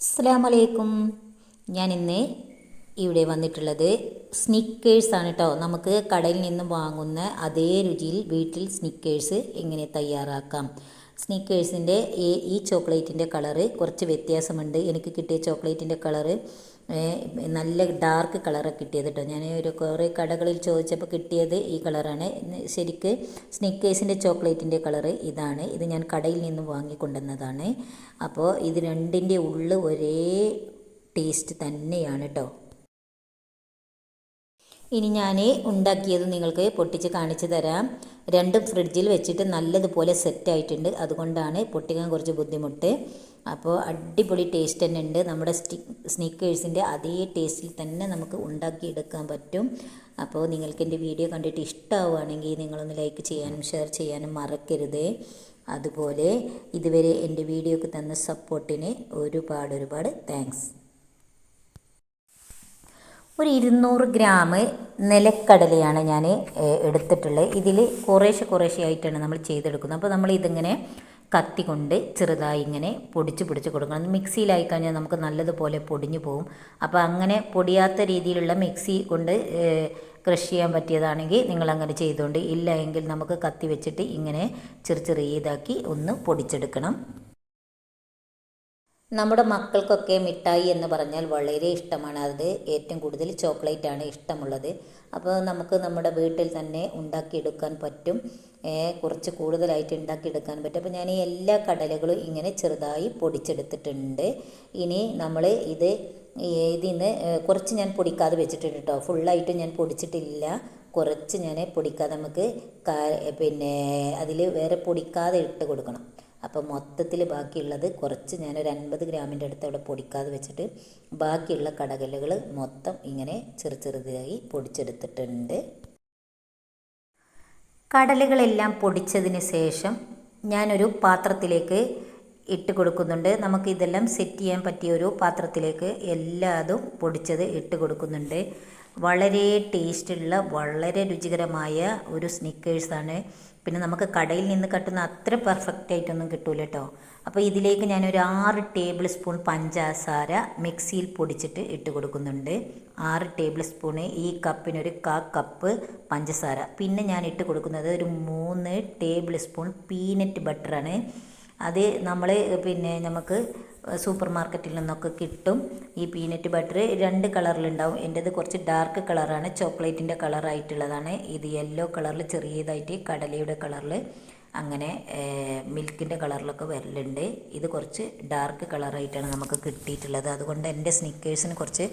അസ്സാമലൈക്കും ഞാൻ ഇന്ന് ഇവിടെ വന്നിട്ടുള്ളത് സ്നിക്കേഴ്സ് ആണ് കേട്ടോ നമുക്ക് കടയിൽ നിന്നും വാങ്ങുന്ന അതേ രുചിയിൽ വീട്ടിൽ സ്നിക്കേഴ്സ് എങ്ങനെ തയ്യാറാക്കാം. സ്നിക്കേഴ്സിന്റെ ഈ ചോക്ലേറ്റിന്റെ കളറ് കുറച്ച് വ്യത്യാസമുണ്ട്. എനിക്ക് കിട്ടിയ ചോക്ലേറ്റിന്റെ കളറ് നല്ല ഡാർക്ക് കളറൊക്കെ കിട്ടിയത് കേട്ടോ ഞാൻ ഒരു കുറേ കടകളിൽ ചോദിച്ചപ്പോൾ കിട്ടിയത് ഈ കളറാണ് ശരിക്ക് സ്നിക്കേഴ്സിന്റെ ചോക്ലേറ്റിന്റെ കളറ് ഇതാണ്. ഇത് ഞാൻ കടയിൽ നിന്ന് വാങ്ങിക്കൊണ്ടുവന്നതാണ്. അപ്പോൾ ഇത് രണ്ടിന്റെ ഉള്ളിൽ ഒരേ ടേസ്റ്റ് തന്നെയാണ് കേട്ടോ ഇനി ഞാൻ ഉണ്ടാക്കിയത് നിങ്ങൾക്ക് പൊട്ടിച്ച് കാണിച്ചു തരാം. രണ്ടും ഫ്രിഡ്ജിൽ വെച്ചിട്ട് നല്ലതുപോലെ സെറ്റായിട്ടുണ്ട് അതുകൊണ്ടാണ് പൊട്ടിക്കാൻ കുറച്ച് ബുദ്ധിമുട്ട്. അപ്പോൾ അടിപൊളി ടേസ്റ്റ് തന്നെ ഉണ്ട്. നമ്മുടെ സ്റ്റി സ്നീക്കേഴ്സിന്റെ അതേ ടേസ്റ്റിൽ തന്നെ നമുക്ക് ഉണ്ടാക്കിയെടുക്കാൻ പറ്റും. അപ്പോൾ നിങ്ങൾക്ക് എന്റെ വീഡിയോ കണ്ടിട്ട് ഇഷ്ടമാവുകയാണെങ്കിൽ നിങ്ങളൊന്ന് ലൈക്ക് ചെയ്യാനും ഷെയർ ചെയ്യാനും മറക്കരുത്. അതുപോലെ ഇതുവരെ എന്റെ വീഡിയോക്ക് തന്ന സപ്പോർട്ടിന് ഒരുപാട് ഒരുപാട് താങ്ക്സ് ഒരു ഇരുന്നൂറ് ഗ്രാം നിലക്കടലയാണ് ഞാൻ എടുത്തിട്ടുള്ളത്. ഇതിൽ കുറേശ്ശെ കുറേശ്ശെ ആയിട്ടാണ് നമ്മൾ ചെയ്തെടുക്കുന്നത്. അപ്പോൾ നമ്മൾ ഇതിങ്ങനെ കത്തി കൊണ്ട് ചെറുതായി ഇങ്ങനെ പൊടിച്ച് പിടിച്ച് കൊടുക്കണം. മിക്സിയിലായി കഴിഞ്ഞാൽ നമുക്ക് നല്ലതുപോലെ പൊടിഞ്ഞു പോകും. അപ്പോൾ അങ്ങനെ പൊടിയാത്ത രീതിയിലുള്ള മിക്സി കൊണ്ട് ക്രഷ് ചെയ്യാൻ പറ്റിയതാണെങ്കിൽ നിങ്ങൾ അങ്ങനെ ചെയ്തുകൊണ്ട് ഇല്ല എങ്കിൽ നമുക്ക് കത്തി വെച്ചിട്ട് ഇങ്ങനെ ചെറു ചെറിയതാക്കി ഒന്ന് പൊടിച്ചെടുക്കണം. നമ്മുടെ മക്കൾക്കൊക്കെ മിഠായി എന്ന് പറഞ്ഞാൽ വളരെ ഇഷ്ടമാണ്. അത് ഏറ്റവും കൂടുതൽ ചോക്ലേറ്റ് ആണ് ഇഷ്ടമുള്ളത്. അപ്പോൾ നമുക്ക് നമ്മുടെ വീട്ടിൽ തന്നെ ഉണ്ടാക്കിയെടുക്കാൻ പറ്റും. കുറച്ച് കൂടുതലായിട്ട് ഉണ്ടാക്കിയെടുക്കാൻ പറ്റും. അപ്പോൾ ഞാൻ ഈ എല്ലാ കടലകളും ഇങ്ങനെ ചെറുതായി പൊടിച്ചെടുത്തിട്ടുണ്ട്. ഇനി നമ്മൾ ഇത് ഇതിന്ന് കുറച്ച് ഞാൻ പൊടിക്കാതെ വെച്ചിട്ടുണ്ട് കേട്ടോ. ഫുള്ളായിട്ട് ഞാൻ പൊടിച്ചിട്ടില്ല. കുറച്ച് ഞാൻ പൊടിക്കാതെ നമുക്ക് പിന്നെ അതിൽ വേറെ പൊടിക്കാതെ ഇട്ട് കൊടുക്കണം. അപ്പോൾ മൊത്തത്തിൽ ബാക്കിയുള്ളത് കുറച്ച് ഞാനൊരു അൻപത് ഗ്രാമിന്റെ അടുത്ത് അവിടെ പൊടിക്കാതെ വെച്ചിട്ട് ബാക്കിയുള്ള കടകലുകൾ മൊത്തം ഇങ്ങനെ ചെറു ചെറുതായി പൊടിച്ചെടുത്തിട്ടുണ്ട്. കടലുകളെല്ലാം പൊടിച്ചതിന് ശേഷം ഞാനൊരു പാത്രത്തിലേക്ക് ഇട്ട് കൊടുക്കുന്നുണ്ട്. നമുക്ക് ഇതെല്ലാം സെറ്റ് ചെയ്യാൻ പറ്റിയ ഒരു പാത്രത്തിലേക്ക് എല്ലാതും പൊടിച്ചത് ഇട്ട് കൊടുക്കുന്നുണ്ട്. വളരെ ടേസ്റ്റുള്ള വളരെ രുചികരമായ ഒരു സ്നിക്കേഴ്സാണ് പിന്നെ നമുക്ക് കടയിൽ നിന്ന് കട്ടുന്ന അത്ര പെർഫെക്റ്റ് ആയിട്ടൊന്നും കിട്ടൂല കേട്ടോ അപ്പോൾ ഇതിലേക്ക് ഞാനൊരു ആറ് ടേബിൾ സ്പൂൺ പഞ്ചസാര മിക്സിയിൽ പൊടിച്ചിട്ട് ഇട്ട് കൊടുക്കുന്നുണ്ട്. ആറ് ടേബിൾ സ്പൂണ് ഈ കപ്പിനൊരു കാ കപ്പ് പഞ്ചസാര. പിന്നെ ഞാൻ ഇട്ട് കൊടുക്കുന്നത് ഒരു മൂന്ന് ടേബിൾ സ്പൂൺ പീനട്ട് ബട്ടറാണ് അത് നമ്മൾ പിന്നെ നമുക്ക് സൂപ്പർ മാർക്കറ്റിൽ നിന്നൊക്കെ കിട്ടും. ഈ പീനട്ട് ബട്ടർ രണ്ട് കളറിലുണ്ടാവും. എന്റേത് കുറച്ച് ഡാർക്ക് കളറാണ്. ചോക്ലേറ്റിന്റെ കളറായിട്ടുള്ളതാണ്. ഇത് യെല്ലോ കളറിൽ ചെറിയതായിട്ട് കടലയുടെ കളറിൽ അങ്ങനെ മിൽക്കിന്റെ കളറിലൊക്കെ വരലുണ്ട്. ഇത് കുറച്ച് ഡാർക്ക് കളറായിട്ടാണ് നമുക്ക് കിട്ടിയിട്ടുള്ളത്. അതുകൊണ്ട് എന്റെ സ്നിക്കേഴ്സിന് കുറച്ച്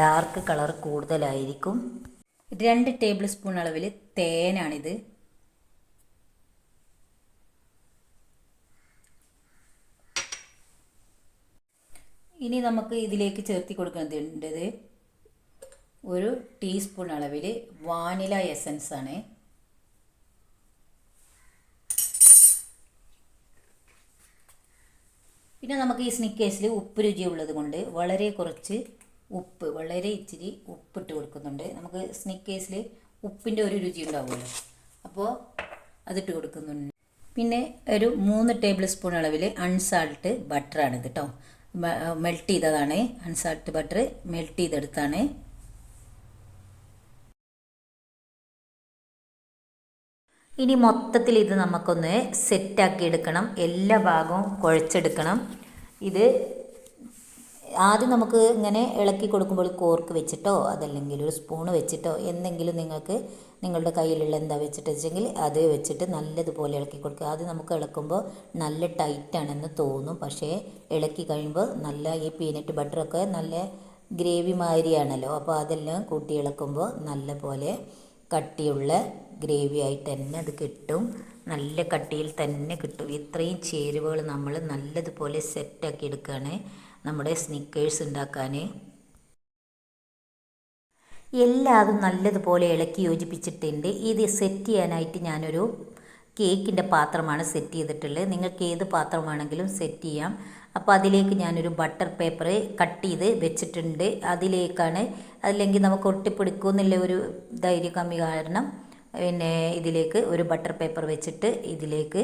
ഡാർക്ക് കളർ കൂടുതലായിരിക്കും. രണ്ട് ടേബിൾ സ്പൂൺ അളവിൽ തേനാണിത്. ഇനി നമുക്ക് ഇതിലേക്ക് ചേർത്തി കൊടുക്കേണ്ടത് ഒരു ടീസ്പൂൺ അളവിൽ വാനില എസൻസ് ആണ്. പിന്നെ നമുക്ക് ഈ സ്നിക്കേഴ്സിൽ ഉപ്പ് രുചി ഉള്ളത് കൊണ്ട് വളരെ കുറച്ച് ഉപ്പ് വളരെ ഇച്ചിരി ഉപ്പിട്ട് കൊടുക്കുന്നുണ്ട്. നമുക്ക് സ്നിക്കേഴ്സിൽ ഉപ്പിന്റെ ഒരു രുചി ഉണ്ടാവുമല്ലോ. അപ്പോൾ അതിട്ട് കൊടുക്കുന്നുണ്ട്. പിന്നെ ഒരു മൂന്ന് ടേബിൾ സ്പൂൺ അളവിൽ അൺസാൾട്ട് ബട്ടറാണിത് കേട്ടോ മെൽറ്റ് ചെയ്തതാണ്. അൺസാൾട്ട് ബട്ടർ മെൽറ്റ് ചെയ്തെടുത്താണ്. ഇനി മൊത്തത്തിൽ ഇത് നമുക്കൊന്ന് സെറ്റാക്കി എടുക്കണം. എല്ലാ ഭാഗവും കുഴച്ചെടുക്കണം. ഇത് ആദ്യം നമുക്ക് ഇങ്ങനെ ഇളക്കി കൊടുക്കുമ്പോൾ കോർക്ക് വെച്ചിട്ടോ അതല്ലെങ്കിൽ ഒരു സ്പൂണ് വെച്ചിട്ടോ എന്തെങ്കിലും നിങ്ങൾക്ക് നിങ്ങളുടെ കയ്യിലുള്ള എന്താ വെച്ചിട്ട് വെച്ചെങ്കിൽ അത് വെച്ചിട്ട് നല്ലതുപോലെ ഇളക്കി കൊടുക്കുക. ആദ്യം നമുക്ക് ഇളക്കുമ്പോൾ നല്ല ടൈറ്റാണെന്ന് തോന്നും. പക്ഷേ ഇളക്കി കഴിയുമ്പോൾ നല്ല ഈ പീനട്ട് ബട്ടറൊക്കെ നല്ല ഗ്രേവി മാതിരിയാണല്ലോ. അപ്പോൾ അതെല്ലാം കൂട്ടി ഇളക്കുമ്പോൾ നല്ല പോലെ കട്ടിയുള്ള ഗ്രേവി ആയിട്ട് തന്നെ അത് കിട്ടും. നല്ല കട്ടിയിൽ തന്നെ കിട്ടും. ഇത്രയും ചേരുവകൾ നമ്മൾ നല്ലതുപോലെ സെറ്റാക്കി എടുക്കുകയാണ്. നമ്മുടെ സ്നിക്കേഴ്സ് ഉണ്ടാക്കാൻ എല്ലാതും നല്ലതുപോലെ ഇളക്കി യോജിപ്പിച്ചിട്ടുണ്ട്. ഇത് സെറ്റ് ചെയ്യാനായിട്ട് ഞാനൊരു കേക്കിന്റെ പാത്രമാണ് സെറ്റ് ചെയ്തിട്ടുള്ളത്. നിങ്ങൾക്ക് ഏത് പാത്രമാണെങ്കിലും സെറ്റ് ചെയ്യാം. അപ്പോൾ അതിലേക്ക് ഞാനൊരു ബട്ടർ പേപ്പർ കട്ട് ചെയ്ത് വെച്ചിട്ടുണ്ട്. അതിലേക്കാണ് അല്ലെങ്കിൽ നമുക്ക് ഒട്ടിപ്പിടിക്കുമെന്നുള്ള ഒരു ധൈര്യ കമ്മി കാരണം പിന്നെ ഇതിലേക്ക് ഒരു ബട്ടർ പേപ്പർ വെച്ചിട്ട് ഇതിലേക്ക്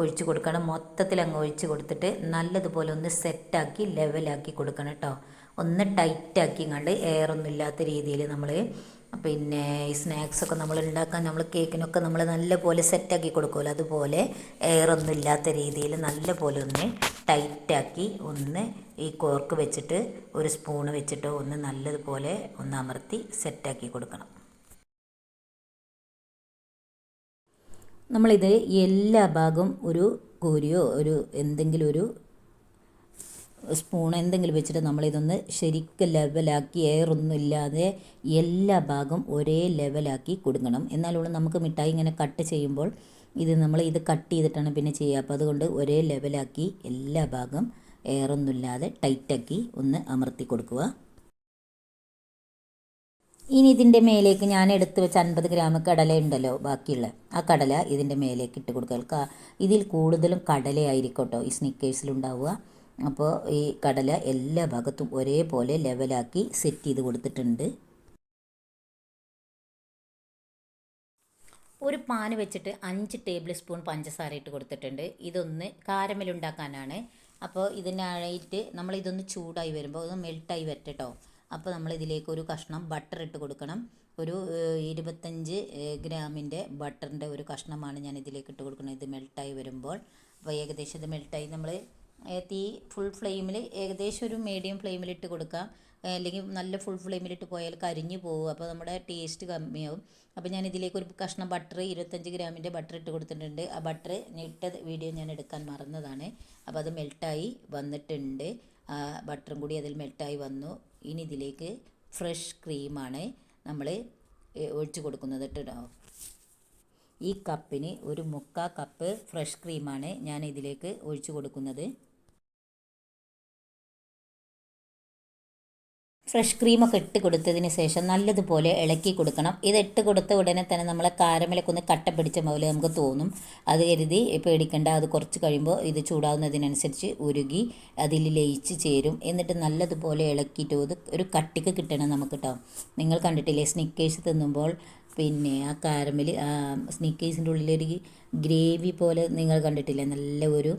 ഒഴിച്ച് കൊടുക്കണം. മൊത്തത്തിൽ അങ്ങ് ഒഴിച്ച് കൊടുത്തിട്ട് നല്ലതുപോലെ ഒന്ന് സെറ്റാക്കി ലെവലാക്കി കൊടുക്കണം കേട്ടോ. ഒന്ന് ടൈറ്റാക്കി കണ്ട് എയറൊന്നും ഇല്ലാത്ത രീതിയിൽ നമ്മൾ പിന്നെ ഈ സ്നാക്സൊക്കെ നമ്മൾ ഉണ്ടാക്കാൻ നമ്മൾ കേക്കിനൊക്കെ നമ്മൾ നല്ലപോലെ സെറ്റാക്കി കൊടുക്കുമല്ലോ. അതുപോലെ എയറൊന്നും ഇല്ലാത്ത രീതിയിൽ നല്ലപോലെ ഒന്ന് ടൈറ്റാക്കി ഒന്ന് ഈ കോർക്ക് വെച്ചിട്ട് ഒരു സ്പൂണ് വെച്ചിട്ട് ഒന്ന് നല്ലതുപോലെ ഒന്ന് അമർത്തി സെറ്റാക്കി കൊടുക്കണം. നമ്മളിത് എല്ലാ ഭാഗവും ഒരു കോരിയോ ഒരു എന്തെങ്കിലും ഒരു സ്പൂൺ എന്തെങ്കിലും വെച്ചിട്ട് നമ്മളിതൊന്ന് ശരിക്കും ലെവലാക്കി എയറൊന്നും ഇല്ലാതെ എല്ലാ ഭാഗം ഒരേ ലെവലാക്കി കൊടുക്കണം. എന്നാലുള്ള നമുക്ക് മിഠായി ഇങ്ങനെ കട്ട് ചെയ്യുമ്പോൾ ഇത് നമ്മൾ ഇത് കട്ട് ചെയ്തിട്ടാണ് പിന്നെ ചെയ്യുക. അപ്പോൾ അതുകൊണ്ട് ഒരേ ലെവലാക്കി എല്ലാ ഭാഗം എയറൊന്നും ഇല്ലാതെ ടൈറ്റാക്കി ഒന്ന് അമർത്തി കൊടുക്കുക. ഇനി ഇതിന്റെ മേലേക്ക് ഞാൻ എടുത്തു വെച്ച അൻപത് ഗ്രാം കടല ഉണ്ടല്ലോ ബാക്കിയുള്ള. ആ കടല ഇതിന്റെ മേലേക്ക് ഇട്ട് കൊടുക്കുക. ഇതിൽ കൂടുതലും കടലയായിരിക്കും കേട്ടോ ഈ സ്നിക്കേഴ്സിലുണ്ടാവുക അപ്പോൾ ഈ കടല എല്ലാ ഭാഗത്തും ഒരേപോലെ ലെവലാക്കി സെറ്റ് ചെയ്ത് കൊടുത്തിട്ടുണ്ട്. ഒരു പാന് വെച്ചിട്ട് അഞ്ച് ടേബിൾ സ്പൂൺ പഞ്ചസാര ഇട്ട് കൊടുത്തിട്ടുണ്ട്. ഇതൊന്ന് കാരമലുണ്ടാക്കാനാണ്. അപ്പോൾ ഇതിനായിട്ട് നമ്മൾ ഇതൊന്ന് ചൂടായി വരുമ്പോൾ ഒന്ന് മെൽട്ടായി വരട്ടെ കേട്ടോ അപ്പോൾ നമ്മൾ ഇതിലേക്ക് ഒരു കഷ്ണം ബട്ടർ ഇട്ട് കൊടുക്കണം. ഒരു ഇരുപത്തഞ്ച് ഗ്രാമിന്റെ ബട്ടറിന്റെ ഒരു കഷ്ണമാണ് ഞാൻ ഇതിലേക്ക് ഇട്ട് കൊടുക്കുന്നത്. ഇത് മെൽട്ടായി വരുമ്പോൾ. അപ്പോൾ ഏകദേശം ഇത് മെൽട്ടായി നമ്മൾ തീ ഫുൾ ഫ്ലെയിമിൽ ഏകദേശം ഒരു മീഡിയം ഫ്ലെയിമിൽ ഇട്ട് കൊടുക്കാം അല്ലെങ്കിൽ നല്ല ഫുൾ ഫ്ലെയിമിൽ ഇട്ട് പോയാൽ കരിഞ്ഞു പോകും അപ്പോൾ നമ്മുടെ ടേസ്റ്റ് കമ്മിയാവും. അപ്പോൾ ഞാൻ ഇതിലേക്ക് ഒരു കഷ്ണം ബട്ടർ ഇരുപത്തഞ്ച് ഗ്രാമിന്റെ ബട്ടർ ഇട്ട് കൊടുത്തിട്ടുണ്ട്. ആ ബട്ടർ ഇട്ട വീഡിയോ ഞാൻ എടുക്കാൻ മറന്നതാണ്. അപ്പോൾ അത് മെൽട്ടായി വന്നിട്ടുണ്ട്. ബട്ടറും കൂടി അതിൽ മെൽട്ടായി വന്നു. ഇനി ഇതിലേക്ക് ഫ്രഷ് ക്രീമാണ് നമ്മൾ ഒഴിച്ചു കൊടുക്കുന്നത് കേട്ടോ ഈ കപ്പിന് ഒരു മുക്കാൽ കപ്പ് ഫ്രഷ് ക്രീമാണ് ഞാൻ ഇതിലേക്ക് ഒഴിച്ചു കൊടുക്കുന്നത്. ഫ്രഷ് ക്രീമൊക്കെ ഇട്ട് കൊടുത്തതിന് ശേഷം നല്ലതുപോലെ ഇളക്കി കൊടുക്കണം. ഇത് ഇട്ട് കൊടുത്ത ഉടനെ തന്നെ നമ്മളെ കാരമലൊക്കെ ഒന്ന് കട്ട പിടിച്ച പോലെ നമുക്ക് തോന്നും. അത് കരുതി പേടിക്കേണ്ട അത് കുറച്ച് കഴിയുമ്പോൾ ഇത് ചൂടാവുന്നതിനനുസരിച്ച് ഉരുകി അതിൽ ലയിച്ച് ചേരും. എന്നിട്ട് നല്ലതുപോലെ ഇളക്കിയിട്ട് അത് ഒരു കട്ടിക്ക് കിട്ടണം നമുക്ക് കേട്ടോ നിങ്ങൾ കണ്ടിട്ടില്ലേ സ്നിക്കേഴ്സ് തിന്നുമ്പോൾ പിന്നെ ആ കാരമൽ സ്നിക്കേഴ്സിന്റെ ഉള്ളിലൊരു ഗ്രേവി പോലെ നിങ്ങൾ കണ്ടിട്ടില്ലേ നല്ല ഒരു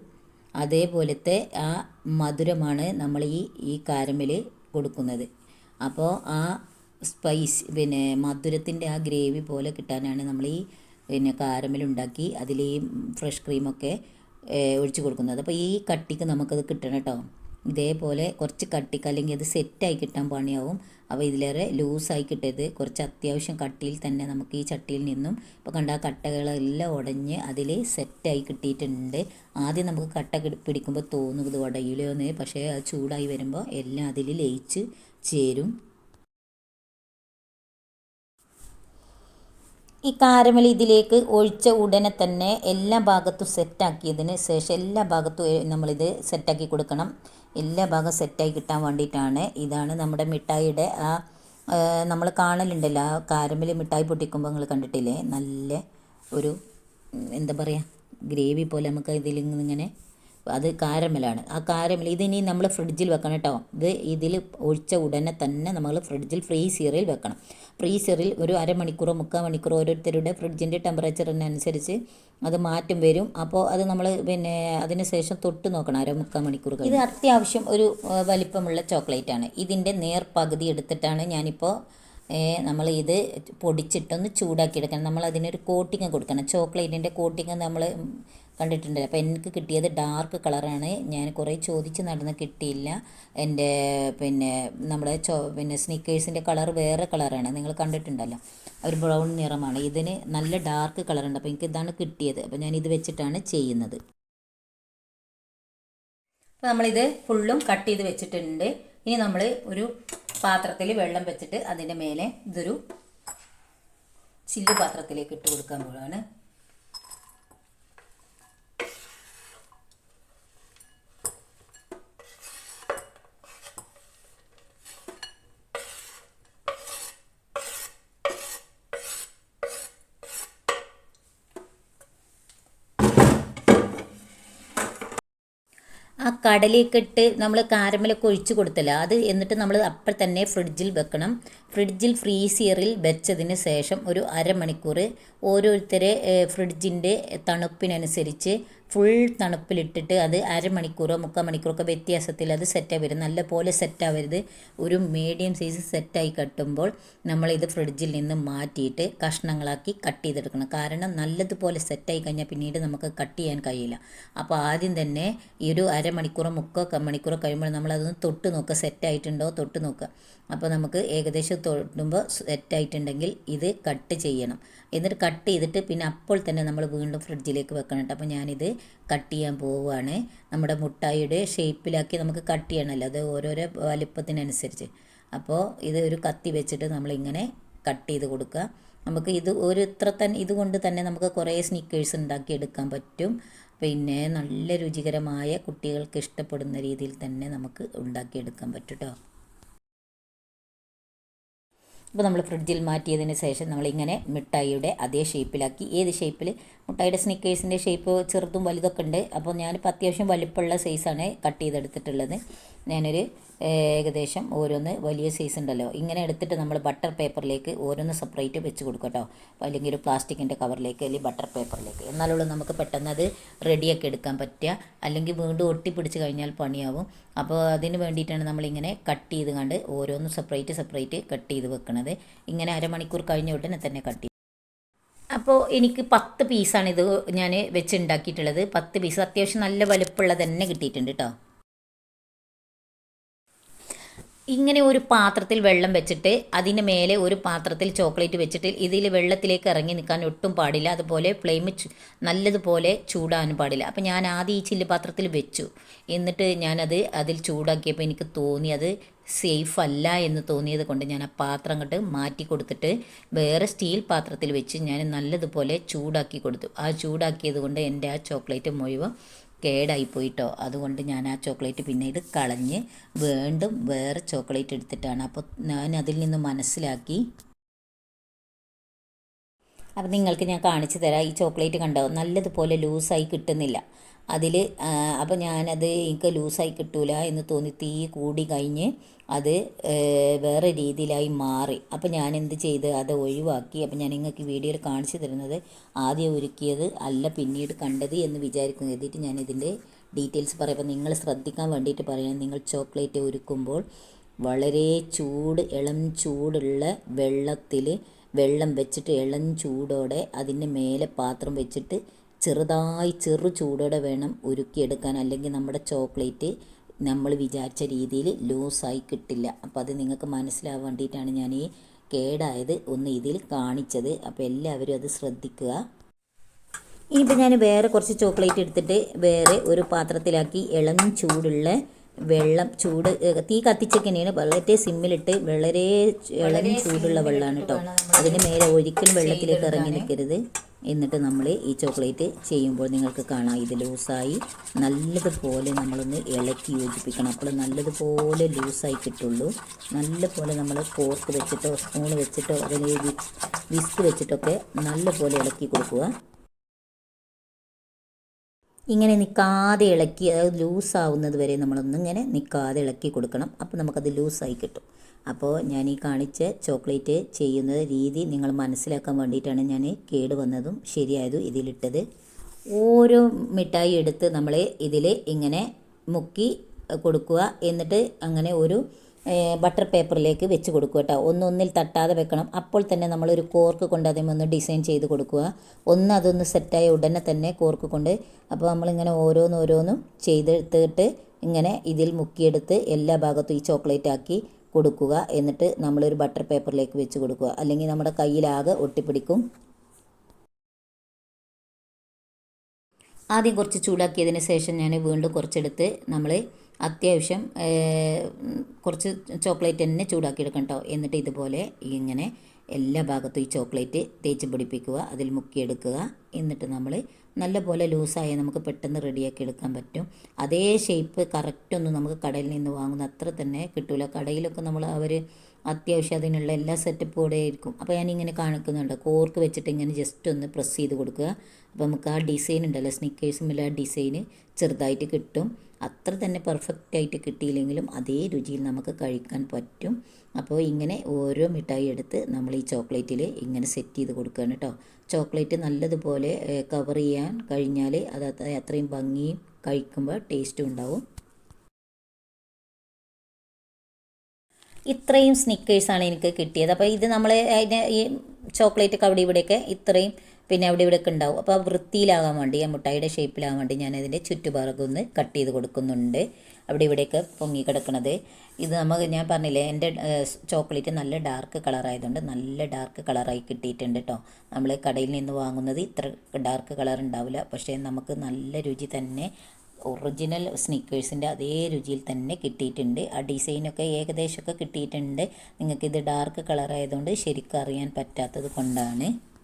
അതേപോലത്തെ ആ മധുരമാണ് നമ്മൾ ഈ ഈ കാരമൽ കൊടുക്കുന്നത്. അപ്പോൾ ആ സ്പൈസ് പിന്നെ മധുരത്തിന്റെ ആ ഗ്രേവി പോലെ കിട്ടാനാണ് നമ്മൾ ഈ പിന്നെ കാരമലുണ്ടാക്കി അതിൽ ഈ ഫ്രഷ് ക്രീമൊക്കെ ഒഴിച്ച് കൊടുക്കുന്നത്. അപ്പോൾ ഈ കട്ടിക്ക് നമുക്കത് കിട്ടണം കേട്ടോ ഇതേപോലെ കുറച്ച് കട്ടിക്ക് അല്ലെങ്കിൽ അത് സെറ്റായി കിട്ടാൻ പണിയാവും. അപ്പോൾ ഇതിലേറെ ലൂസായി കിട്ടിയത് കുറച്ച് അത്യാവശ്യം കട്ടിയിൽ തന്നെ നമുക്ക് ഈ ചട്ടിയിൽ നിന്നും. ഇപ്പോൾ കണ്ട ആ കട്ടകളെല്ലാം ഉടഞ്ഞ് അതിൽ സെറ്റായി കിട്ടിയിട്ടുണ്ട്. ആദ്യം നമുക്ക് കട്ട പിടിക്കുമ്പോൾ തോന്നും ഇത് ഉടയിലെന്ന് പക്ഷേ അത് ചൂടായി വരുമ്പോൾ എല്ലാം അതിൽ ലയിച്ച് ചേരും. ഈ കാരമൽ ഇതിലേക്ക് ഒഴിച്ച ഉടനെ തന്നെ എല്ലാ ഭാഗത്തും സെറ്റാക്കിയതിന് ശേഷം എല്ലാ ഭാഗത്തും നമ്മളിത് സെറ്റാക്കി കൊടുക്കണം. എല്ലാ ഭാഗം സെറ്റായി കിട്ടാൻ വേണ്ടിയിട്ടാണ്. ഇതാണ് നമ്മുടെ മിഠായിയുടെ ആ നമ്മൾ കാണലുണ്ടല്ലോ ആ കാരമ്പിൽ മിഠായി പൊട്ടിക്കുമ്പോൾ നിങ്ങൾ കണ്ടിട്ടില്ലേ? നല്ല ഒരു എന്താ പറയുക ഗ്രേവി പോലെ നമുക്ക് ഇതിൽ ഇങ്ങനെ അത് കാരമലാണ്. ആ കാരമൽ ഇതിനി നമ്മൾ ഫ്രിഡ്ജിൽ വെക്കണം കേട്ടോ ഇത് ഇതിൽ ഒഴിച്ച ഉടനെ തന്നെ നമ്മൾ ഫ്രിഡ്ജിൽ ഫ്രീസറിൽ വെക്കണം. ഫ്രീസറിൽ ഒരു അരമണിക്കൂറോ മുക്കാൽ മണിക്കൂറോ ഓരോരുത്തരുടെ ഫ്രിഡ്ജിന്റെ ടെമ്പറേച്ചറിനനുസരിച്ച് അത് മാറ്റം വരും. അപ്പോൾ അത് നമ്മൾ പിന്നെ അതിന് ശേഷം തൊട്ട് നോക്കണം അര മുക്കാൽ മണിക്കൂർ ഇത് അത്യാവശ്യം ഒരു വലിപ്പമുള്ള ചോക്ലേറ്റ് ആണ് ഇതിന്റെ നേർ പകുതി എടുത്തിട്ടാണ് ഞാനിപ്പോൾ നമ്മൾ ഇത് പൊടിച്ചിട്ടൊന്ന് ചൂടാക്കി എടുക്കണം നമ്മൾ അതിനൊരു കോട്ടിങ് കൊടുക്കണം. ചോക്ലേറ്റിന്റെ കോട്ടിങ് നമ്മൾ കണ്ടിട്ടുണ്ട്. അപ്പോൾ എനിക്ക് കിട്ടിയത് ഡാർക്ക് കളറാണ് ഞാൻ കുറേ ചോദിച്ച് നടന്ന് കിട്ടിയില്ല. എന്റെ പിന്നെ നമ്മുടെ ചോ പിന്നെ സ്നീക്കേഴ്സിന്റെ കളർ വേറെ കളറാണ് നിങ്ങൾ കണ്ടിട്ടുണ്ടല്ലോ. ഒരു ബ്രൗൺ നിറമാണ്. ഇതിന് നല്ല ഡാർക്ക് കളറുണ്ട് അപ്പോൾ എനിക്ക് ഇതാണ് കിട്ടിയത്. അപ്പോൾ ഞാൻ ഇത് വെച്ചിട്ടാണ് ചെയ്യുന്നത്. അപ്പോൾ നമ്മളിത് ഫുള്ളും കട്ട് ചെയ്ത് വെച്ചിട്ടുണ്ട്. ഇനി നമ്മൾ ഒരു പാത്രത്തിൽ വെള്ളം വെച്ചിട്ട് അതിന്റെ മേലെ ഇതൊരു ചില്ല് പാത്രത്തിലേക്ക് ഇട്ട് കൊടുക്കാൻ പോവുകയാണ് ആ കടലേക്ക് ഇട്ട് നമ്മൾ കാരമലൊക്കെ ഒഴിച്ച് കൊടുത്തല്ലോ? അത് എന്നിട്ട് നമ്മൾ അപ്പോൾ തന്നെ ഫ്രിഡ്ജിൽ വെക്കണം. ഫ്രിഡ്ജിൽ ഫ്രീസിയറിൽ വെച്ചതിന് ശേഷം ഒരു അരമണിക്കൂർ ഓരോരുത്തരെ ഫ്രിഡ്ജിന്റെ തണുപ്പിനനുസരിച്ച് ഫുൾ തണുപ്പിലിട്ടിട്ട് അത് അരമണിക്കൂറോ മുക്കാൽ മണിക്കൂറൊക്കെ വ്യത്യാസത്തിൽ അത് സെറ്റ് ആവരുത് നല്ല പോലെ സെറ്റാവരുത് ഒരു മീഡിയം സൈസ് സെറ്റായി കട്ടുമ്പോൾ നമ്മളിത് ഫ്രിഡ്ജിൽ നിന്ന് മാറ്റിയിട്ട് കഷ്ണങ്ങളാക്കി കട്ട് ചെയ്തെടുക്കണം. കാരണം നല്ലതുപോലെ സെറ്റായി കഴിഞ്ഞാൽ പിന്നീട് നമുക്ക് കട്ട് ചെയ്യാൻ കഴിയില്ല. അപ്പോൾ ആദ്യം തന്നെ ഈ ഒരു അരമണിക്കൂറോ മുക്കോ മണിക്കൂറോ കഴിയുമ്പോൾ നമ്മളതൊന്ന് തൊട്ട് നോക്കുക. സെറ്റായിട്ടുണ്ടോ തൊട്ട് നോക്കുക. അപ്പോൾ നമുക്ക് ഏകദേശം തൊടുമ്പോൾ സെറ്റായിട്ടുണ്ടെങ്കിൽ ഇത് കട്ട് ചെയ്യണം. എന്നിട്ട് കട്ട് ചെയ്തിട്ട് പിന്നെ അപ്പോൾ തന്നെ നമ്മൾ വീണ്ടും ഫ്രിഡ്ജിലേക്ക് വെക്കണം കേട്ടോ. അപ്പോൾ ഞാനിത് കട്ട് ചെയ്യാൻ പോവുകയാണ്. നമ്മുടെ മുട്ടായിയുടെ ഷേപ്പിലാക്കി നമുക്ക് കട്ട് ചെയ്യണമല്ലോ. അത് ഓരോരോ വലിപ്പത്തിനനുസരിച്ച്. അപ്പോൾ ഇത് ഒരു കത്തി വെച്ചിട്ട് നമ്മളിങ്ങനെ കട്ട് ചെയ്ത് കൊടുക്കുക. നമുക്ക് ഇത് ഒരു ഇത്ര തന്നെ ഇതുകൊണ്ട് തന്നെ നമുക്ക് കുറേ സ്നിക്കേഴ്സ് ഉണ്ടാക്കി എടുക്കാൻ പറ്റും. പിന്നെ നല്ല രുചികരമായ കുട്ടികൾക്ക് ഇഷ്ടപ്പെടുന്ന രീതിയിൽ തന്നെ നമുക്ക് ഉണ്ടാക്കിയെടുക്കാൻ പറ്റും കേട്ടോ അപ്പോൾ നമ്മൾ ഫ്രിഡ്ജിൽ മാറ്റിയതിന് ശേഷം നമ്മളിങ്ങനെ മിഠായിയുടെ അതേ ഷേപ്പിലാക്കി. ഏത് ഷേപ്പിൽ മുട്ടായിയുടെ സ്നിക്കേഴ്സിന്റെ ഷേപ്പ് ചെറുതും വലുതൊക്കെ ഉണ്ട്. അപ്പോൾ ഞാനിപ്പോൾ അത്യാവശ്യം വലുപ്പമുള്ള സൈസാണ് കട്ട് ചെയ്തെടുത്തിട്ടുള്ളത്. ഞാനൊരു ഏകദേശം ഓരോന്ന് വലിയ സൈസ് ഉണ്ടല്ലോ. ഇങ്ങനെ എടുത്തിട്ട് നമ്മൾ ബട്ടർ പേപ്പറിലേക്ക് ഓരോന്ന് സെപ്പറേറ്റ് വെച്ച് കൊടുക്കും കേട്ടോ. അല്ലെങ്കിൽ ഒരു പ്ലാസ്റ്റിക്കിന്റെ കവറിലേക്ക് അല്ലെങ്കിൽ ബട്ടർ പേപ്പറിലേക്ക് എന്നാലുള്ളൂ നമുക്ക് പെട്ടെന്ന് അത് റെഡിയാക്കി എടുക്കാൻ പറ്റുക. അല്ലെങ്കിൽ വീണ്ടും ഒട്ടിപ്പിടിച്ച് കഴിഞ്ഞാൽ പണിയാവും. അപ്പോൾ അതിന് വേണ്ടിയിട്ടാണ് നമ്മളിങ്ങനെ കട്ട് ചെയ്ത് കണ്ട് ഓരോന്ന് സെപ്പറേറ്റ് സെപ്പറേറ്റ് കട്ട് ചെയ്ത് വെക്കുന്നത് ഇങ്ങനെ അരമണിക്കൂർ കഴിഞ്ഞ ഉടനെ തന്നെ കട്ട് അപ്പോൾ എനിക്ക് പത്ത് പീസാണ് ഇത് ഞാൻ വെച്ചുണ്ടാക്കിയിട്ടുള്ളത് പത്ത് പീസ് അത്യാവശ്യം നല്ല വലുപ്പമുള്ളത് തന്നെ കിട്ടിയിട്ടുണ്ട് കേട്ടോ. ഇങ്ങനെ ഒരു പാത്രത്തിൽ വെള്ളം വെച്ചിട്ട് അതിന് മേലെ ഒരു പാത്രത്തിൽ ചോക്ലേറ്റ് വെച്ചിട്ട് ഇതിൽ വെള്ളത്തിലേക്ക് ഇറങ്ങി നിൽക്കാൻ ഒട്ടും പാടില്ല. അതുപോലെ ഫ്ലെയിം നല്ലതുപോലെ ചൂടാനും പാടില്ല. അപ്പം ഞാൻ ആദ്യം ഈ ചില്ല് പാത്രത്തിൽ വെച്ചു. എന്നിട്ട് ഞാനത് അതിൽ ചൂടാക്കിയപ്പോൾ എനിക്ക് തോന്നി അത് സേഫ് അല്ല എന്ന് തോന്നിയത് കൊണ്ട് ഞാൻ ആ പാത്രം അങ്ങോട്ട് മാറ്റി കൊടുത്തിട്ട് വേറെ സ്റ്റീൽ പാത്രത്തിൽ വെച്ച് ഞാൻ നല്ലതുപോലെ ചൂടാക്കി കൊടുത്തു. ആ ചൂടാക്കിയത് കൊണ്ട് എന്റെ ആ ചോക്ലേറ്റ് മുഴുവൻ കേടായി പോയിട്ടോ അതുകൊണ്ട് ഞാൻ ആ ചോക്ലേറ്റ് പിന്നെ ഇത് കളഞ്ഞ് വീണ്ടും വേറെ ചോക്ലേറ്റ് എടുത്തിട്ടാണ്. അപ്പോൾ ഞാൻ അതിൽ നിന്ന് മനസ്സിലാക്കി. അപ്പം നിങ്ങൾക്ക് ഞാൻ കാണിച്ചു തരാം. ഈ ചോക്ലേറ്റ് കണ്ടോ? നല്ലതുപോലെ ലൂസായി കിട്ടുന്നില്ല. അതിൽ അപ്പോൾ ഞാനത് എനിക്ക് ലൂസായി കിട്ടൂല എന്ന് തോന്നി തീ കൂടി കഴിഞ്ഞ് അത് വേറെ രീതിയിലായി മാറി. അപ്പോൾ ഞാൻ എന്ത് ചെയ്ത് അത് ഒഴിവാക്കി. അപ്പോൾ ഞാൻ നിങ്ങൾക്ക് വീഡിയോയിൽ കാണിച്ചു തരുന്നത് ആദ്യം ഒരുക്കിയത് അല്ല പിന്നീട് കണ്ടത് എന്ന് വിചാരിക്കുന്നു. എഴുതിയിട്ട് ഞാൻ ഇതിന്റെ ഡീറ്റെയിൽസ് പറയുമ്പോൾ നിങ്ങൾ ശ്രദ്ധിക്കാൻ വേണ്ടിയിട്ട് പറയുന്നത് നിങ്ങൾ ചോക്ലേറ്റ് ഒരുക്കുമ്പോൾ വളരെ ചൂട് ഇളം ചൂടുള്ള വെള്ളത്തിൽ വെള്ളം വെച്ചിട്ട് ഇളം ചൂടോടെ അതിന്റെ മേലെ പാത്രം വെച്ചിട്ട് ചെറുതായി ചെറു ചൂടോടെ വേണം ഉരുക്കിയെടുക്കാൻ. അല്ലെങ്കിൽ നമ്മുടെ ചോക്ലേറ്റ് നമ്മൾ വിചാരിച്ച രീതിയിൽ ലൂസായി കിട്ടില്ല. അപ്പോൾ അത് നിങ്ങൾക്ക് മനസ്സിലാവാൻ വേണ്ടിയിട്ടാണ് ഞാൻ ഈ കേടായത് ഒന്ന് ഇതിൽ കാണിച്ചത്. അപ്പോൾ എല്ലാവരും അത് ശ്രദ്ധിക്കുക. ഇനിയിപ്പോൾ ഞാൻ വേറെ കുറച്ച് ചോക്ലേറ്റ് എടുത്തിട്ട് വേറെ ഒരു പാത്രത്തിലാക്കി ഇളം ചൂടുള്ള വെള്ളം ചൂട് തീ കത്തിച്ചൊക്കെയാണ് വളരെ സിമ്മിലിട്ട് വളരെ ഇളം ചൂടുള്ള വെള്ളമാണ് കേട്ടോ. അതിന് മേലെ ഒരിക്കലും വെള്ളത്തിലേക്ക് ഇറങ്ങി നിൽക്കരുത്. എന്നിട്ട് നമ്മൾ ഈ ചോക്ലേറ്റ് ചെയ്യുമ്പോൾ നിങ്ങൾക്ക് കാണാം ഇത് ലൂസായി നല്ലതുപോലെ നമ്മളൊന്ന് ഇളക്കി യോജിപ്പിക്കണം. അപ്പോൾ നല്ലതുപോലെ ലൂസായി കിട്ടുള്ളൂ. നല്ലപോലെ നമ്മൾ ഫോർക്ക് വെച്ചിട്ടോ സ്പൂൺ വെച്ചിട്ടോ അതിൽ വിസ്ക് വെച്ചിട്ടൊക്കെ നല്ലപോലെ ഇളക്കി കൊടുക്കുക. ഇങ്ങനെ നിൽക്കാതെ ഇളക്കി അതായത് ലൂസാവുന്നത് വരെ നമ്മളൊന്നിങ്ങനെ നിൽക്കാതെ ഇളക്കി കൊടുക്കണം. അപ്പോൾ നമുക്കത് ലൂസായി കിട്ടും. അപ്പോൾ ഞാൻ ഈ കാണിച്ച ചോക്ലേറ്റ് ചെയ്യുന്ന രീതി നിങ്ങൾ മനസ്സിലാക്കാൻ വേണ്ടിയിട്ടാണ് ഞാൻ കേട് വന്നതും ശരിയായതും ഇതിലിട്ടത്. ഓരോ മിഠായി എടുത്ത് നമ്മൾ ഇതിൽ ഇങ്ങനെ മുക്കി കൊടുക്കുക. എന്നിട്ട് അങ്ങനെ ഒരു ബട്ടർ പേപ്പറിലേക്ക് വെച്ച് കൊടുക്കുക കേട്ടോ. ഒന്നൊന്നിൽ തട്ടാതെ വെക്കണം. അപ്പോൾ തന്നെ നമ്മളൊരു കോർക്ക് കൊണ്ട് അതിൽ ഒന്ന് ഡിസൈൻ ചെയ്ത് കൊടുക്കുക. ഒന്ന് അതൊന്ന് സെറ്റായ ഉടനെ തന്നെ കോർക്ക് കൊണ്ട് അപ്പോൾ നമ്മളിങ്ങനെ ഓരോന്നോരോന്നും ചെയ്തെടുത്തിട്ട് ഇങ്ങനെ ഇതിൽ മുക്കിയെടുത്ത് എല്ലാ ഭാഗത്തും ഈ ചോക്ലേറ്റ് ആക്കി കൊടുക്കുക. എന്നിട്ട് നമ്മളൊരു ബട്ടർ പേപ്പറിലേക്ക് വെച്ച് കൊടുക്കുക. അല്ലെങ്കിൽ നമ്മുടെ കയ്യിലാകെ ഒട്ടിപ്പിടിക്കും. ആദ്യം കുറച്ച് ചൂടാക്കിയതിന് ശേഷം ഞാൻ വീണ്ടും കുറച്ചെടുത്ത് നമ്മൾ അത്യാവശ്യം കുറച്ച് ചോക്ലേറ്റ് തന്നെ ചൂടാക്കി എടുക്കണം കേട്ടോ. എന്നിട്ട് ഇതുപോലെ ഇങ്ങനെ എല്ലാ ഭാഗത്തും ഈ ചോക്ലേറ്റ് തേച്ച് പിടിപ്പിക്കുക അതിൽ മുക്കിയെടുക്കുക. എന്നിട്ട് നമ്മൾ നല്ലപോലെ ലൂസായ നമുക്ക് പെട്ടെന്ന് റെഡിയാക്കി എടുക്കാൻ പറ്റും. അതേ ഷേപ്പ് കറക്റ്റൊന്നും നമുക്ക് കടയിൽ നിന്ന് വാങ്ങുന്ന അത്ര തന്നെ കിട്ടില്ല കടയിലൊക്കെ നമ്മൾ അവർ അത്യാവശ്യം അതിനുള്ള എല്ലാ സെറ്റപ്പോടെ ആയിരിക്കും അപ്പോൾ ഞാനിങ്ങനെ കാണിക്കുന്നുണ്ട്. കോർക്ക് വെച്ചിട്ട് ഇങ്ങനെ ജസ്റ്റ് ഒന്ന് പ്രസ് ചെയ്ത് കൊടുക്കുക. അപ്പോൾ നമുക്ക് ആ ഡിസൈൻ ഉണ്ടല്ലോ സ്നിക്കേഴ്സുമില്ല ആ ഡിസൈൻ ചെറുതായിട്ട് കിട്ടും. അത്ര തന്നെ പെർഫെക്റ്റ് ആയിട്ട് കിട്ടിയില്ലെങ്കിലും അതേ രുചിയിൽ നമുക്ക് കഴിക്കാൻ പറ്റും. അപ്പോൾ ഇങ്ങനെ ഓരോ മിഠായി എടുത്ത് നമ്മൾ ഈ ചോക്ലേറ്റിൽ ഇങ്ങനെ സെറ്റ് ചെയ്ത് കൊടുക്കുകയാണ് കേട്ടോ. ചോക്ലേറ്റ് നല്ലതുപോലെ കവർ ചെയ്യാൻ കഴിഞ്ഞാൽ അത് അത്രയും ഭംഗിയും കഴിക്കുമ്പോൾ ടേസ്റ്റും ഉണ്ടാവും. ഇത്രയും സ്നിക്കേഴ്സാണ് എനിക്ക് കിട്ടിയത്. അപ്പോൾ ഇത് നമ്മൾ അതിന്റെ ഈ ചോക്ലേറ്റ് ഒക്കെ അവിടെ ഇവിടെയൊക്കെ ഇത്രയും പിന്നെ അവിടെ ഇവിടെയൊക്കെ ഉണ്ടാവും. അപ്പോൾ വൃത്തിയിലാകാൻ വേണ്ടി ആ മുട്ടായിയുടെ ഷേപ്പിലാകാൻ വേണ്ടി ഞാൻ അതിന്റെ ചുറ്റുപാറകൊന്ന് കട്ട് ചെയ്ത് കൊടുക്കുന്നുണ്ട്. അവിടെ ഇവിടെയൊക്കെ പൊങ്ങി കിടക്കുന്നത് ഇത് നമുക്ക് ഞാൻ പറഞ്ഞില്ലേ എന്റെ ചോക്ലേറ്റ് നല്ല ഡാർക്ക് കളറായതുകൊണ്ട് നല്ല ഡാർക്ക് കളറായി കിട്ടിയിട്ടുണ്ട് കേട്ടോ നമ്മൾ കടയിൽ നിന്ന് വാങ്ങുന്നത് ഇത്ര ഡാർക്ക് കളർ ഉണ്ടാവില്ല. പക്ഷേ നമുക്ക് നല്ല രുചി തന്നെ ഒറിജിനൽ സ്നീക്കേഴ്സിന്റെ അതേ രുചിയിൽ തന്നെ കിട്ടിയിട്ടുണ്ട്. ആ ഡിസൈനൊക്കെ ഏകദേശമൊക്കെ കിട്ടിയിട്ടുണ്ട്. നിങ്ങൾക്കിത് ഡാർക്ക് കളർ ആയതുകൊണ്ട് ശരിക്കും അറിയാൻ പറ്റാത്തത് കൊണ്ടാണ്.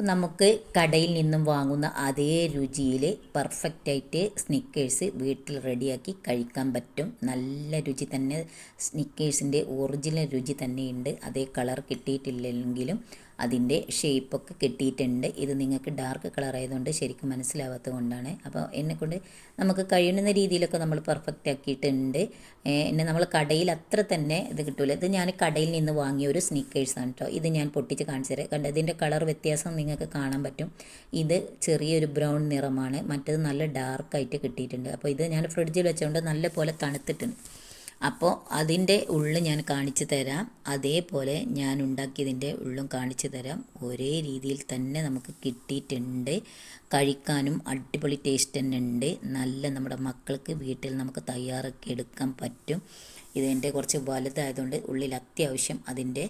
നമുക്ക് കടയിൽ നിന്നും വാങ്ങുന്ന അതേ രുചിയിൽ പെർഫെക്റ്റായിട്ട് സ്നിക്കേഴ്സ് വീട്ടിൽ റെഡിയാക്കി കഴിക്കാൻ പറ്റും. നല്ല രുചി തന്നെ സ്നിക്കേഴ്സിന്റെ ഒറിജിനൽ രുചി തന്നെയുണ്ട്. അതേ കളർ കിട്ടിയിട്ടില്ലെങ്കിലും അതിന്റെ ഷേപ്പൊക്കെ കിട്ടിയിട്ടുണ്ട്. ഇത് നിങ്ങൾക്ക് ഡാർക്ക് കളർ ആയതുകൊണ്ട് ശരിക്കും മനസ്സിലാവാത്തത് കൊണ്ടാണ്. അപ്പോൾ എന്നെക്കൊണ്ട് നമുക്ക് കഴിയുന്ന രീതിയിലൊക്കെ നമ്മൾ പെർഫെക്റ്റ് ആക്കിയിട്ടുണ്ട്. എന്നെ നമ്മൾ കടയിൽ അത്ര തന്നെ ഇത് കിട്ടില്ല ഇത് ഞാൻ കടയിൽ നിന്ന് വാങ്ങിയ ഒരു സ്നീക്കേഴ്സാണ് കേട്ടോ ഇത് ഞാൻ പൊട്ടിച്ച് കാണിച്ചു തരാം. കണ്ട ഇതിന്റെ കളർ വ്യത്യാസം നിങ്ങൾക്ക് കാണാൻ പറ്റും. ഇത് ചെറിയൊരു ബ്രൗൺ നിറമാണ്. മറ്റത് നല്ല ഡാർക്കായിട്ട് കിട്ടിയിട്ടുണ്ട്. അപ്പോൾ ഇത് ഞാൻ ഫ്രിഡ്ജിൽ വെച്ചുകൊണ്ട് നല്ല പോലെ തണുത്തിട്ടുണ്ട്. അപ്പോൾ അതിന്റെ ഉള്ളിൽ ഞാൻ കാണിച്ചു തരാം. അതേപോലെ ഞാൻ ഉണ്ടാക്കിയതിന്റെ ഉള്ളും കാണിച്ചു തരാം. ഒരേ രീതിയിൽ തന്നെ നമുക്ക് കിട്ടിയിട്ടുണ്ട്. കഴിക്കാനും അടിപൊളി ടേസ്റ്റ് തന്നെ ഉണ്ട്. നല്ല നമ്മുടെ മക്കൾക്ക് വീട്ടിൽ നമുക്ക് തയ്യാറാക്കി എടുക്കാൻ പറ്റും. ഇതിന്റെ കുറച്ച് വലുതായതുകൊണ്ട് ഉള്ളിൽ അത്യാവശ്യം അതിന്റെ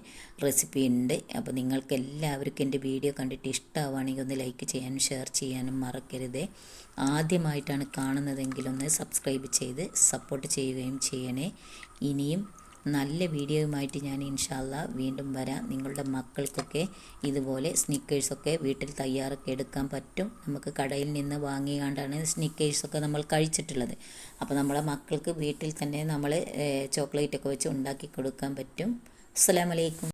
റെസിപ്പി ഉണ്ട്. അപ്പോൾ നിങ്ങൾക്ക് എല്ലാവർക്കും എന്റെ വീഡിയോ കണ്ടിട്ട് ഇഷ്ടമാവുകയാണെങ്കിൽ ഒന്ന് ലൈക്ക് ചെയ്യാനും ഷെയർ ചെയ്യാനും മറക്കരുത്. ആദ്യമായിട്ടാണ് കാണുന്നതെങ്കിൽ ഒന്ന് സബ്സ്ക്രൈബ് ചെയ്ത് സപ്പോർട്ട് ചെയ്യുകയും ചെയ്യണേ. ഇനിയും നല്ല വീഡിയോയുമായിട്ട് ഞാൻ ഇൻഷാല്ല വീണ്ടും വരാം. നിങ്ങളുടെ മക്കൾക്കൊക്കെ ഇതുപോലെ സ്നിക്കേഴ്സൊക്കെ വീട്ടിൽ തയ്യാറൊക്കെ എടുക്കാൻ പറ്റും. നമുക്ക് കടയിൽ നിന്ന് വാങ്ങിയാണ്ടാണ് സ്നിക്കേഴ്സൊക്കെ നമ്മൾ കഴിച്ചിട്ടുള്ളത്. അപ്പോൾ നമ്മളെ മക്കൾക്ക് വീട്ടിൽ തന്നെ നമ്മൾ ചോക്ലേറ്റൊക്കെ വെച്ച് ഉണ്ടാക്കി കൊടുക്കാൻ പറ്റും. അസ്സാം വലൈക്കും